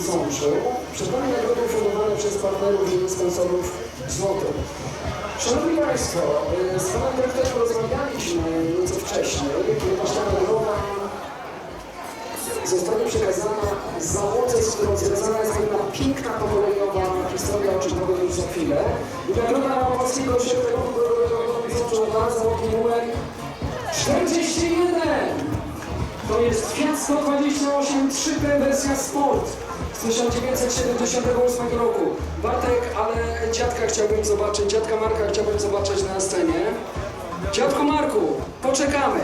skończył. Przed nami nagrody ufundowane przez partnerów i sponsorów złotem. Szanowni Państwo, y, z Panem Dyrektorem rozmawialiśmy nieco wcześniej, ponieważ ta nagroda zostanie przekazana załodze, z którą związana jest pewna piękna pokoleniowa historia, o czym powiem już za chwilę. I nagroda Polskiego Ośrodka Drogowego załogi numer 41. To jest Fiat 128 3P wersja Sport z 1978 roku. Bartek, ale dziadka chciałbym zobaczyć, dziadka Marka chciałbym zobaczyć na scenie. Dziadku Marku, poczekamy.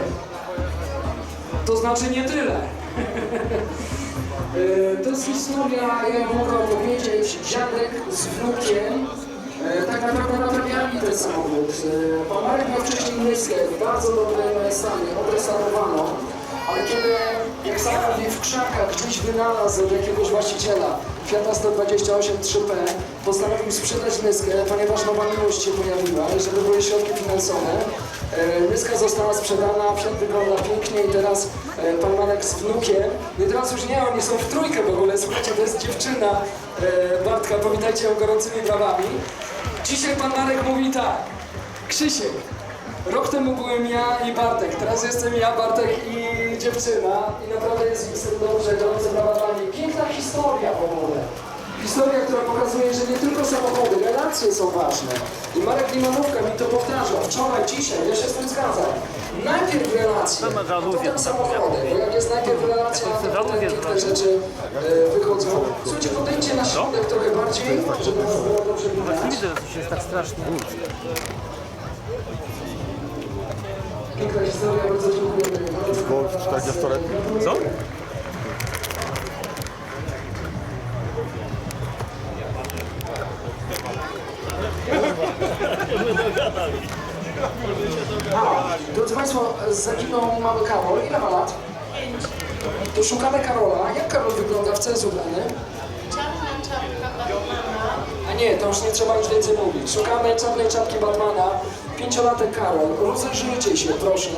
To znaczy nie tyle. To jest historia, ja ją mogę opowiedzieć, dziadek z wnukiem e, tak naprawdę naprawiali ten samochód. E, Pan Marek miał wcześniej Nyskę w bardzo dobrym stanie, kiedy, w krzakach gdzieś wynalazł jakiegoś właściciela. Fiata 128 3P, postanowił sprzedać Nyskę, ponieważ nowa miłość się pojawiła żeby były środki finansowe. E, Nyska została sprzedana, przed wygląda pięknie i teraz e, pan Marek z wnukiem, i teraz już nie, oni są w trójkę w ogóle, słuchajcie, to jest dziewczyna e, Bartka, powitajcie ją gorącymi brawami. Dzisiaj pan Marek mówi tak, Krzysiek, rok temu byłem ja i Bartek, teraz jestem ja, Bartek i dziewczyna i naprawdę jest mi z tym dobrze, gorące brawa dla niej. Piękna historia w ogóle. Historia, która pokazuje, że nie tylko samochody, relacje są ważne. I Marek Limanówka mi to powtarzał wczoraj, dzisiaj, ja się z tym zgadzam. Najpierw relacje, potem samochody, bo jak jest najpierw relacja, to potem piękne rzeczy e, wychodzą. Słuchajcie, podejdźcie na środek trochę bardziej, żeby nas było dobrze Nie widać. widzę, że jest tak strasznie. Golf 40-letni. Co? A, drodzy Państwo, zaginął mały Karol. Ile ma lat? To szukamy Karola. Jak Karol wygląda w cenzu ubrany? Czarna czapka Batmana. A nie, to już nie trzeba już więcej mówić. Szukamy czarnej czapki Batmana. Pięciolatek Karol. Rozejrzyjcie się, proszę.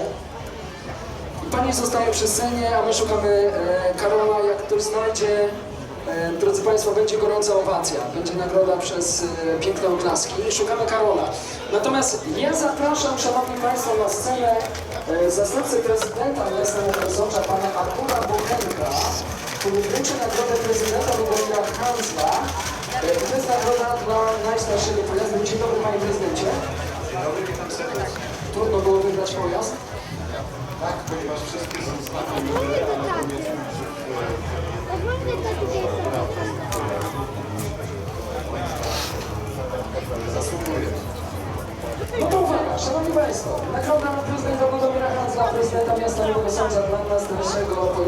Pani zostaje przy scenie, a my szukamy e, Karola. Jak ktoś znajdzie, e, drodzy Państwo, będzie gorąca owacja. Będzie nagroda przez e, piękne oklaski. Szukamy Karola. Natomiast ja zapraszam, Szanowni Państwo, na scenę e, zastępcę prezydenta miasta Łukasowicza, pana Artura Bochenka, który wręczy nagrodę prezydenta Lubomira Hanzla. E, dla najstarszego pojazdu. Dzień dobry, panie prezydencie. Trudno było wybrać pojazd. Tak, ponieważ wszystkie są modele, ale powiedzmy, zasługuje. No to uwaga, szanowni państwo, nagroda prezydenta Hanzla, prezydenta miasta Nowego Sądza dla najstarszego pojazdu.